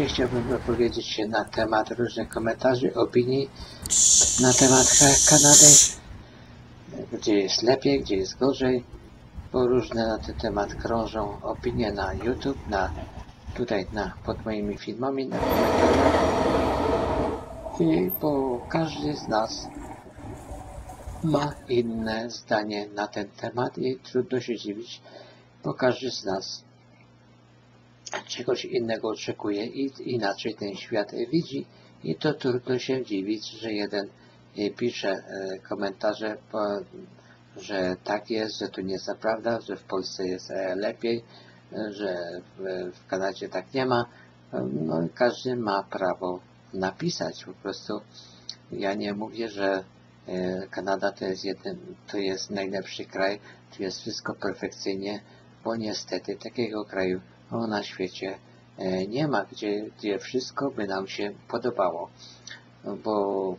Chciałbym wypowiedzieć się na temat różnych komentarzy, opinii na temat Ka- Kanady, gdzie jest lepiej, gdzie jest gorzej, bo różne na ten temat krążą opinie na YouTube, na tutaj na, pod moimi filmami, na komentarzach. I bo każdy z nas ma inne zdanie na ten temat i trudno się dziwić, bo każdy z nas czegoś innego oczekuje i inaczej ten świat widzi i to trudno się dziwić, że jeden e, pisze e, komentarze, że tak jest, że to nie jest prawda, że w Polsce jest e, lepiej, że w, Kanadzie tak nie ma. No każdy ma prawo napisać po prostu. Ja nie mówię, że Kanada to jest jeden, to jest najlepszy kraj, tu jest wszystko perfekcyjnie, bo niestety takiego kraju o, na świecie e, nie ma, gdzie, gdzie wszystko by nam się podobało. Bo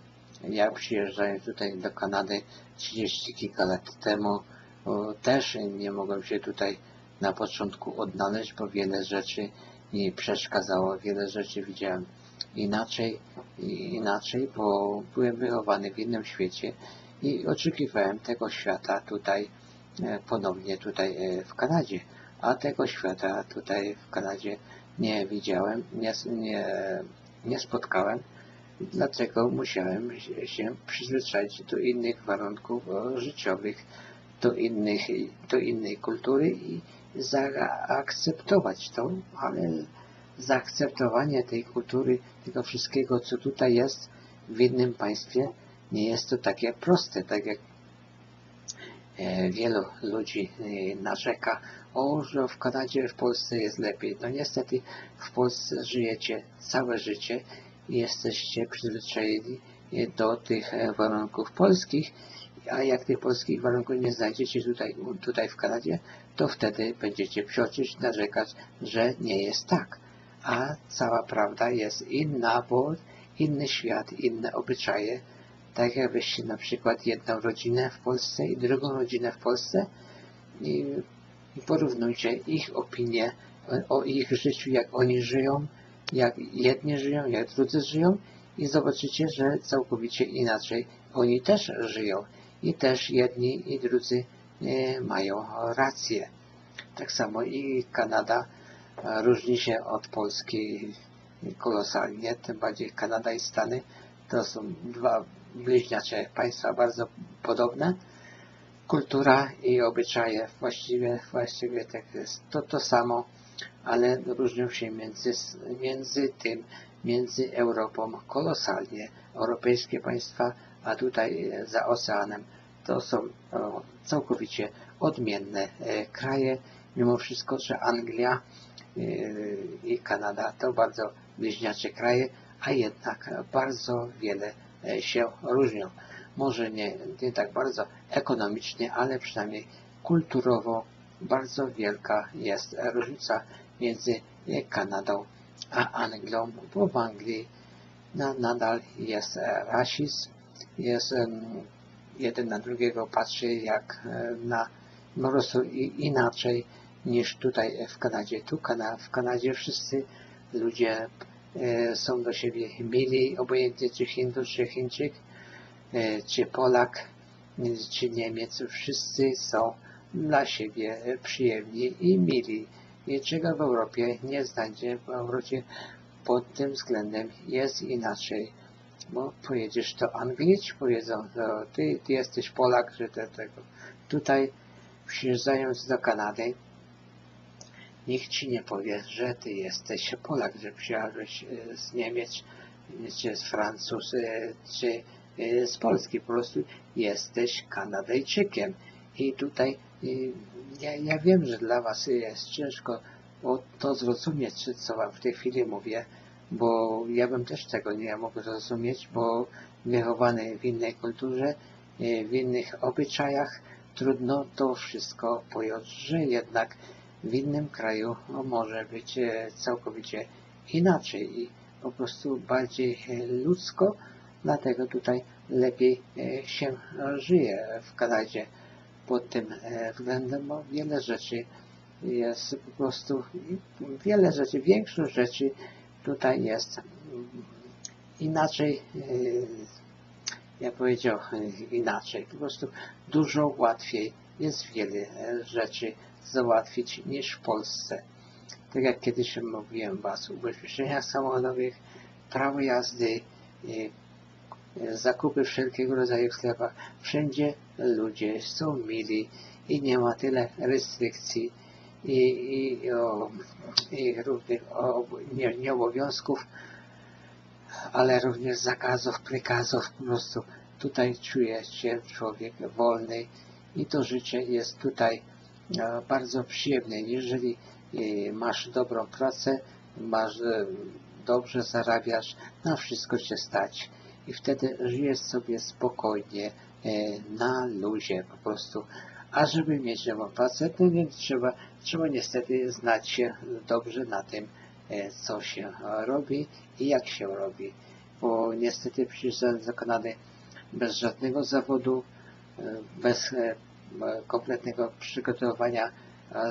ja przyjeżdżałem tutaj do Kanady 30 kilka lat temu, o, też nie mogłem się tutaj na początku odnaleźć, bo wiele rzeczy mi przeszkadzało, wiele rzeczy widziałem inaczej, inaczej, bo byłem wychowany w innym świecie i oczekiwałem tego świata tutaj e, ponownie tutaj e, w Kanadzie a tego świata tutaj w Kanadzie nie widziałem, nie, nie, nie spotkałem, dlatego musiałem się- przyzwyczaić do innych warunków życiowych, do, innych, do innej kultury i zaakceptować to, ale zaakceptowanie tej kultury, tego wszystkiego, co tutaj jest w innym państwie, nie jest to takie proste, tak jak wielu ludzi e, narzeka, o, że w Kanadzie, w Polsce jest lepiej. No niestety w Polsce żyjecie całe życie i jesteście przyzwyczajeni e, do tych e, warunków polskich, a jak tych polskich warunków nie znajdziecie tutaj, tutaj w Kanadzie, to wtedy będziecie psioczyć, narzekać, że nie jest tak. A cała prawda jest inna, bo inny świat, inne obyczaje, tak jakbyście na przykład jedną rodzinę w Polsce i drugą rodzinę w Polsce i, i porównujcie ich opinie o, o ich życiu, jak oni żyją, jak jedni żyją, jak drudzy żyją i zobaczycie, że całkowicie inaczej oni też żyją i też jedni i drudzy e, mają rację. Tak samo i Kanada e, różni się od Polski kolosalnie, tym bardziej Kanada i Stany to są dwa bliźniacze państwa bardzo podobne. Kultura i obyczaje właściwie, właściwie tak jest to to samo, ale różnią się między, między tym, między Europą kolosalnie. Europejskie państwa, a tutaj e, za oceanem to są całkowicie odmienne e, kraje, mimo wszystko, że Anglia e, i Kanada to bardzo bliźniacze kraje, a jednak bardzo wiele się różnią. Może nie, nie tak bardzo ekonomicznie, ale przynajmniej kulturowo bardzo wielka jest różnica między e, Kanadą a Anglią, bo w Anglii na, nadal jest e, rasizm, jest jeden na drugiego patrzy jak e, na po prostu inaczej niż tutaj w Kanadzie. Tu w Kanadzie wszyscy ludzie e, są do siebie mili, obojętnie czy Hindus, czy Chińczyk, e, czy Polak, e, czy Niemiec, wszyscy są dla siebie e, przyjemni i mili. I czego w Europie nie znajdzie, w Europie pod tym względem jest inaczej. Bo pojedziesz do Anglii, ci powiedzą, no, ty, ty jesteś Polak, że te, tego. Tutaj przyjeżdżając do Kanady, nikt ci nie powie, że ty jesteś Polak, że przyjechałeś e, z Niemiec, czy z Francuz, e, czy e, z Polski. Po prostu jesteś Kanadyjczykiem. I tutaj e, ja, ja wiem, że dla was jest ciężko to zrozumieć, co wam w tej chwili mówię, bo ja bym też tego nie mógł zrozumieć, bo wychowany w innej kulturze, e, w innych obyczajach, trudno to wszystko pojąć, że jednak w innym kraju no, może być e, całkowicie inaczej i po prostu bardziej e, ludzko, dlatego tutaj lepiej e, się żyje w Kanadzie. Pod tym względem, bo wiele rzeczy jest po prostu, wiele rzeczy, większość rzeczy tutaj jest mm, inaczej, jak powiedział inaczej, po prostu dużo łatwiej jest wiele rzeczy załatwić niż w Polsce. Tak jak kiedyś mówiłem Was, ubezpieczeniach samochodowych, prawo jazdy, zakupy wszelkiego rodzaju w sklepach. Wszędzie ludzie są mili i nie ma tyle restrykcji i, i, o, i różnych o, nie, nie obowiązków, ale również zakazów, prikazów. Po prostu tutaj czuje się człowiek wolny i to życie jest tutaj bardzo przyjemne. Jeżeli e, masz dobrą pracę, masz e, dobrze zarabiasz, na wszystko cię stać i wtedy żyjesz sobie spokojnie, na luzie po prostu. A żeby mieć nową pracę, to nie trzeba, trzeba niestety znać się dobrze na tym, co się robi i jak się robi. Bo niestety przyjeżdżając do Kanady bez żadnego zawodu, bez kompletnego przygotowania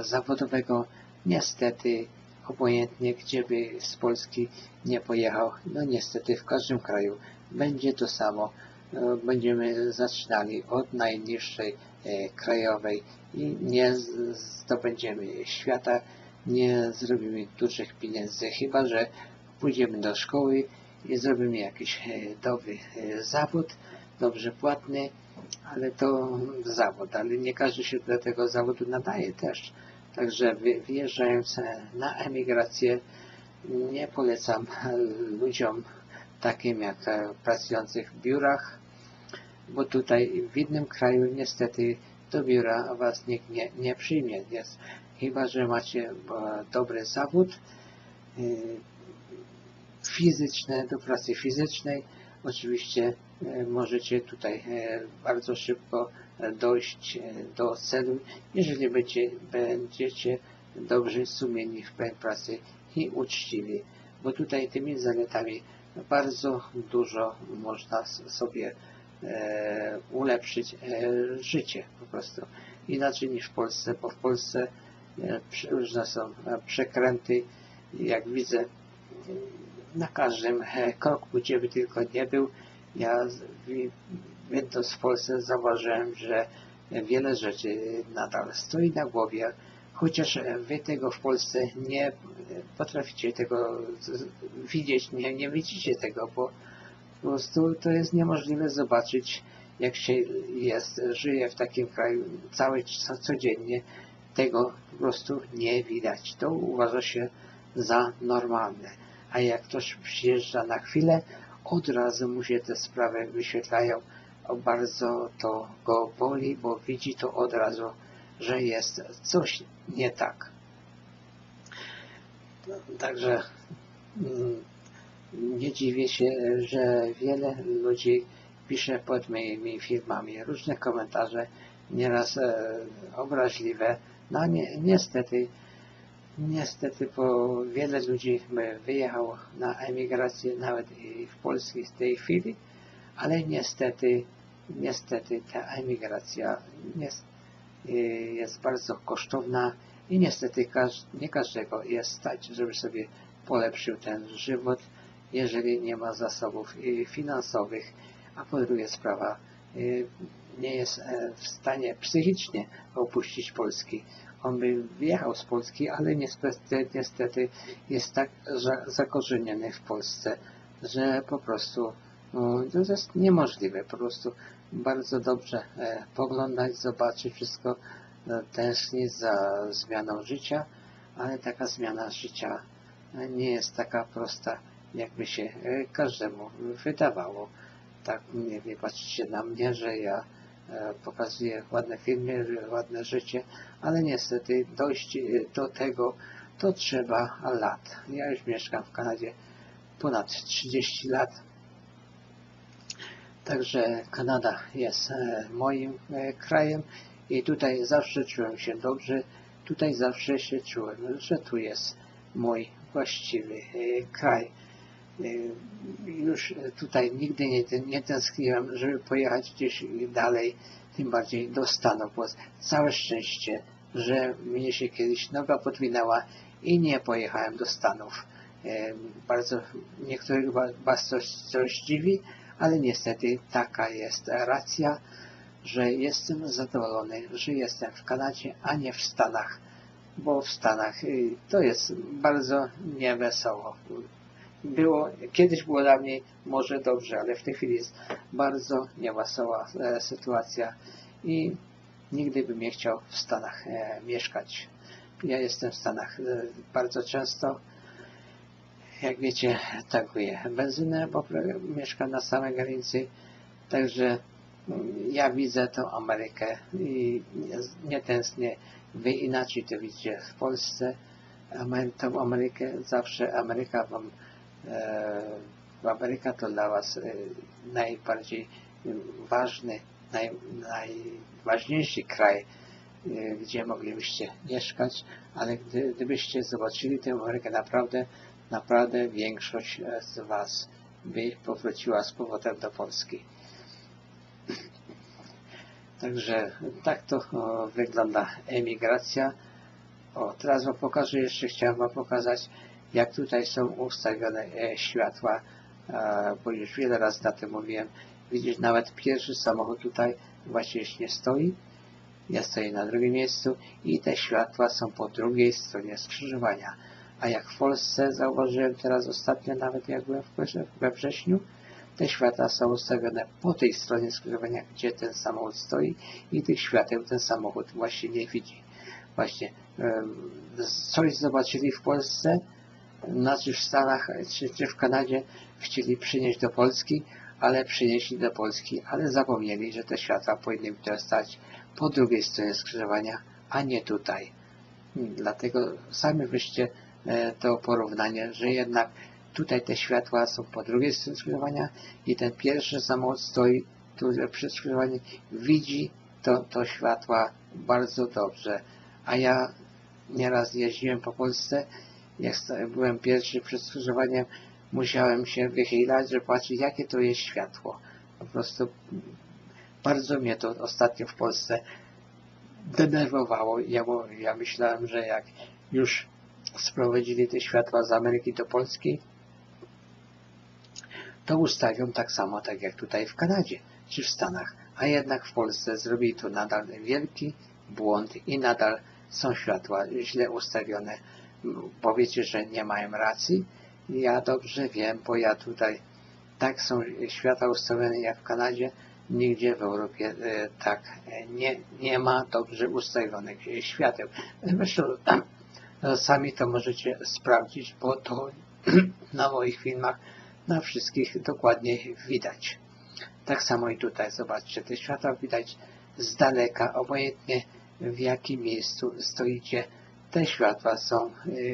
zawodowego, niestety obojętnie gdzie by z Polski nie pojechał, no niestety w każdym kraju będzie to samo. E, będziemy zaczynali od najniższej e, krajowej i nie zdobędziemy świata, nie zrobimy dużych pieniędzy, chyba że pójdziemy do szkoły i zrobimy jakiś e, dobry zawód, dobrze płatny, ale to zawód, ale nie każdy się do tego zawodu nadaje też. Także wyjeżdżając na emigrację nie polecam ludziom takim jak pracujących w biurach, bo tutaj w innym kraju niestety do biura was nikt nie, nie przyjmie. Jest, chyba, że macie e, dobry zawód e, fizyczny, do pracy fizycznej. Oczywiście możecie tutaj bardzo szybko dojść do celu, jeżeli będzie, będziecie dobrze sumieni w pracy i uczciwi, bo tutaj tymi zaletami bardzo dużo można sobie e, ulepszyć e, życie po prostu. Inaczej niż w Polsce, bo w Polsce e, różne są e, przekręty, jak widzę na każdym e, kroku, gdzie by tylko nie był, ja będąc w Polsce zauważyłem, że wiele rzeczy nadal stoi na głowie, chociaż wy tego w Polsce nie potraficie tego widzieć, nie, nie widzicie tego, bo po prostu to jest niemożliwe zobaczyć, jak się jest, żyje w takim kraju całe, codziennie, tego po prostu nie widać. To uważa się za normalne. A jak ktoś przyjeżdża na chwilę, od razu mu się te sprawy wyświetlają, bardzo to go boli, bo widzi to od razu, że jest coś nie tak. Także mm, nie dziwię się, że wiele ludzi pisze pod moimi filmami różne komentarze, nieraz e, obraźliwe. No ni niestety, niestety, bo wiele ludzi wyjechało na emigrację, nawet i w Polsce w tej chwili, ale niestety, niestety ta emigracja jest, jest bardzo kosztowna i niestety nie każdego jest stać, żeby sobie polepszył ten żywot, jeżeli nie ma zasobów finansowych, a po drugie sprawa y, nie jest e, w stanie psychicznie opuścić Polski. On by wyjechał z Polski, ale niestety, niestety jest tak zakorzeniony w Polsce, że po prostu no, to jest niemożliwe. Po prostu bardzo dobrze e, poglądać, zobaczyć wszystko, e, tęsknić za zmianą życia, ale taka zmiana życia nie jest taka prosta, jakby się e, każdemu wydawało. Tak nie wie, patrzcie na mnie, że ja pokazuję ładne filmy, ładne życie, ale niestety dojść do tego to trzeba lat. Ja już mieszkam w Kanadzie ponad 30 lat Także Kanada jest e, moim e, krajem i tutaj zawsze czułem się dobrze. Tutaj zawsze się czułem, że tu jest mój właściwy e, kraj. Już tutaj nigdy nie, nie tęskniłem, żeby pojechać gdzieś dalej, tym bardziej do Stanów, całe szczęście, że mnie się kiedyś noga podwinęła i nie pojechałem do Stanów. e, bardzo niektórych Was coś, coś dziwi, ale niestety taka jest racja, że jestem zadowolony, że jestem w Kanadzie, a nie w Stanach, bo w Stanach y, to jest bardzo niewesoło. Było, kiedyś było dla mnie może dobrze, ale w tej chwili jest bardzo niewesoła e, sytuacja i nigdy bym nie chciał w Stanach e, mieszkać. Ja jestem w Stanach e, bardzo często. Jak wiecie, tankuję benzynę, bo mieszkam na samej granicy, także mm, ja widzę tą Amerykę i nie tęsknię. Wy inaczej to widzicie w Polsce. Tą Amerykę zawsze Ameryka wam Ameryka to dla was e, najbardziej ważny, naj, najważniejszy kraj Y, gdzie moglibyście mieszkać, ale gdy, gdybyście zobaczyli tę Amerykę, naprawdę, naprawdę większość z Was by powróciła z powrotem do Polski. Także tak to wygląda emigracja. O, teraz Wam pokażę, jeszcze chciałem Wam pokazać, jak tutaj są ustawione e, światła, bo już wiele razy na tym mówiłem. Widzisz, nawet pierwszy samochód tutaj właśnie nie stoi, ja stoję na drugim miejscu i te światła są po drugiej stronie skrzyżowania. A jak w Polsce zauważyłem teraz ostatnio, nawet jak byłem we wrześniu, te światła są ustawione po tej stronie skrzyżowania, gdzie ten samochód stoi i tych świateł ten samochód właśnie nie widzi. Właśnie coś zobaczyli w Polsce, znaczy w Stanach czy, czy w Kanadzie chcieli przynieść do Polski, ale przynieśli do Polski, ale zapomnieli, że te światła powinny stać po drugiej stronie skrzyżowania, a nie tutaj. Dlatego sami wyście e, to porównanie, że jednak tutaj te światła są po drugiej stronie skrzyżowania i ten pierwszy samochód stoi tu przy skrzyżowaniu, widzi to, to światła bardzo dobrze. A ja nieraz jeździłem po Polsce, jak byłem pierwszy przed skrzyżowaniem, musiałem się wychylać, żeby patrzeć, jakie to jest światło. Po prostu bardzo mnie to ostatnio w Polsce denerwowało. Ja, ja myślałem, że jak już sprowadzili te światła z Ameryki do Polski, to ustawią tak samo, tak jak tutaj w Kanadzie czy w Stanach. A jednak w Polsce zrobili to nadal wielki błąd i nadal są światła źle ustawione. Powiecie, że nie mają racji. Ja dobrze wiem, bo ja tutaj tak są światła ustawione jak w Kanadzie, nigdzie w Europie e, tak nie, nie ma dobrze ustawionych świateł. Zresztą e, sami to możecie sprawdzić, bo to na moich filmach na wszystkich dokładnie widać. Tak samo i tutaj, zobaczcie, te światła widać z daleka, obojętnie w jakim miejscu stoicie, te światła są e,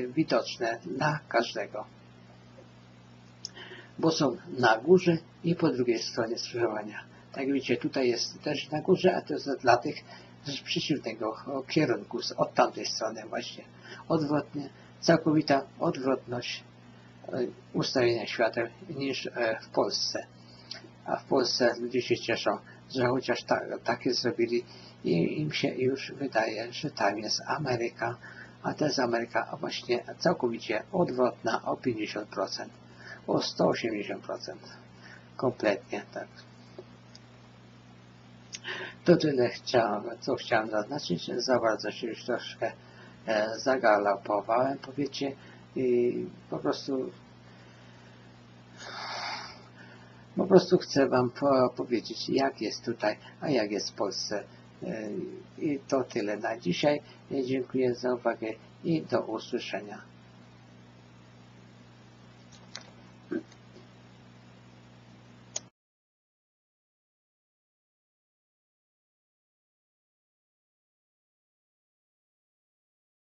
widoczne dla każdego. Bo są na górze i po drugiej stronie skrzyżowania. Tak widzicie, tutaj jest też na górze, a to jest dla tych z przeciwnego kierunku, od tamtej strony właśnie. Odwrotnie, całkowita odwrotność e, ustawienia świateł niż e, w Polsce. A w Polsce ludzie się cieszą, że chociaż ta, takie zrobili i im się już wydaje, że tam jest Ameryka, a jest Ameryka właśnie całkowicie odwrotna o 50%, o 180%. Kompletnie tak. To tyle chciałem, co chciałem zaznaczyć. Za bardzo się już troszkę e, zagalopowałem, powiecie, i po prostu po prostu chcę Wam powiedzieć, jak jest tutaj, a jak jest w Polsce. E, I to tyle na dzisiaj. Dziękuję za uwagę i do usłyszenia.